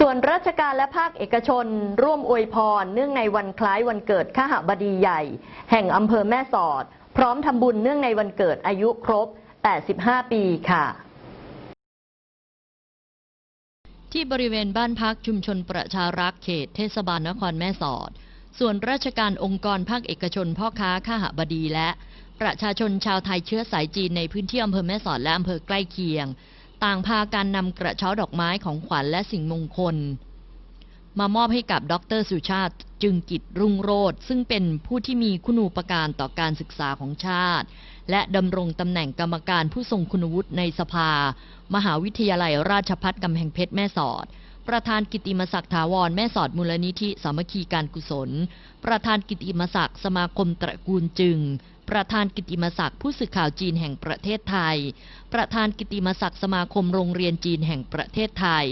ส่วนราชการและภาคเอกชน ร่วมอวยพร เนื่องในวันคล้ายวันเกิดขหบดีใหญ่ แห่งอำเภอแม่สอด พร้อมทำบุญเนื่องในวันเกิดอายุครบ 85 ปีค่ะที่บริเวณบ้านพักชุมชนประชารักษ์เขตเทศบาลนครแม่สอด ส่วนราชการองค์กรภาคเอกชนพ่อค้าข้าหบดีและ ประชาชนชาวไทยเชื้อสายจีนในพื้นที่อำเภอแม่สอดและอำเภอใกล้เคียง ต่างพาการนำกระเช้าดอกไม้ของขวัญและสิ่งมงคล มามอบให้กับดรสุชาติจึงกิจรุ่งโรธซึ่งเป็นผู้ที่มีคุณูปการต่อการศึกษาของชาติ และดำรงตำแหน่งกรรมการผู้ทรงคุณวุฒิในสภา มหาวิทยาลัยราชพัฒกำแพงเพชรแม่สอด ประธานกิติมศักดิ์ถาวรแม่สอดมูลนิธิสามัคคีการกุศล ประธานกิติมศักดิ์สมาคมตระกูลจึง ประธานกิติมศักดิ์ผู้สื่อข่าวจีนแห่งประเทศไทย ประธานกิติมศักดิ์สมาคมโรงเรียนจีนแห่งประเทศไทย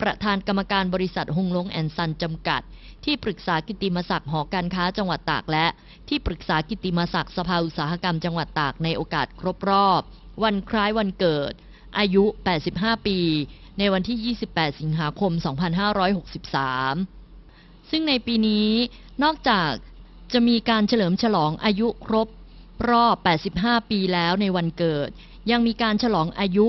ประธานกรรมการบริษัทฮงลงแอนซันจำกัด ที่ปรึกษากิติมศักดิ์หอการค้าจังหวัดตากและ ที่ปรึกษากิติมศักดิ์สภาอุตสาหกรรมจังหวัดตากในโอกาสครบรอบ วันคล้ายวันเกิด อายุ 85 ปี ในวันที่ 28 สิงหาคม 2563 ซึ่งในปีนี้นอกจากจะมีการเฉลิมฉลองอายุครบรอบ 85 ปีแล้วในวันเกิด ยังมีการฉลองอายุ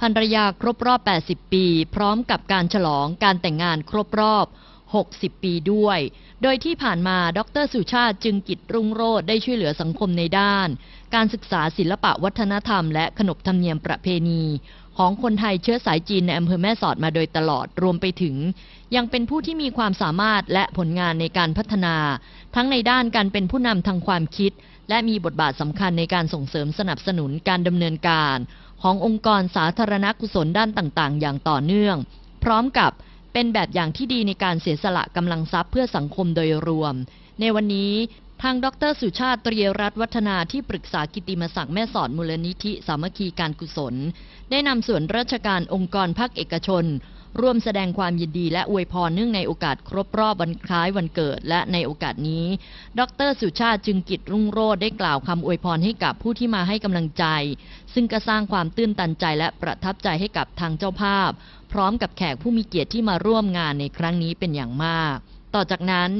ภรรยาครบรอบ 80 ปี พร้อมกับการฉลองการแต่งงานครบรอบ 60 ปีด้วย โดยที่ผ่านมาดรสุชาติจึงกิจรุ่งโรจน์ได้ช่วยเหลือสังคมในด้าน การศึกษาศิลปะวัฒนธรรมและขนบธรรมเนียมประเพณี ของคนไทยเชื้อสายจีนในอำเภอแม่สอดมาโดยตลอดรวมไปถึง ยังเป็นผู้ที่มีความสามารถและผลงานในการพัฒนา ทั้งในด้านการเป็นผู้นำทางความคิด และมีบทบาทสำคัญในการส่งเสริมสนับสนุนการดำเนินการขององค์กรสาธารณกุศลด้านต่าง ๆ อย่างต่อเนื่อง พร้อมกับ เป็นแบบอย่างที่ดีในการเสียสละกำลังทรัพย์เพื่อสังคมโดยรวม ในวันนี้ทางดรสุชาติตรียรัตน์วัฒนาที่ปรึกษากิตติมศักดิ์แม่สอดมูลนิธิสามัคคีการกุศล ได้นำส่วนราชการองค์กรภาคเอกชน ร่วมแสดงความยินดีและอวยพรเนื่องในโอกาสครบรอบวันคล้ายวันเกิด และในโอกาสนี้ ดรสุชาติจึงกิจรุ่งโรจน์ได้กล่าวคำอวยพรให้กับผู้ที่มาให้กำลังใจ ซึ่งก็สร้างความตื้นตันใจและประทับใจให้กับทางเจ้าภาพ พร้อมกับแขกผู้มีเกียรติที่มาร่วมงานในครั้งนี้เป็นอย่างมาก ต่อจากนั้น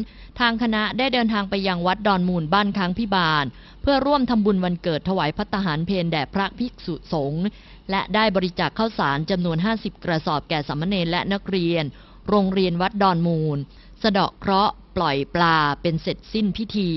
ทางคณะได้เดินทางไปยังวัดดอนมูลบ้านค้างพิบาล เพื่อร่วมทำบุญวันเกิดถวายพัตตาหารเพนแด่พระภิกษุสงฆ์และได้บริจาคข้าวสารจำนวน 50 กระสอบแก่สามเณรและนักเรียน โรงเรียนวัดดอนมูล สะเดาะเคราะห์ปล่อยปลาเป็นเสร็จสิ้นพิธี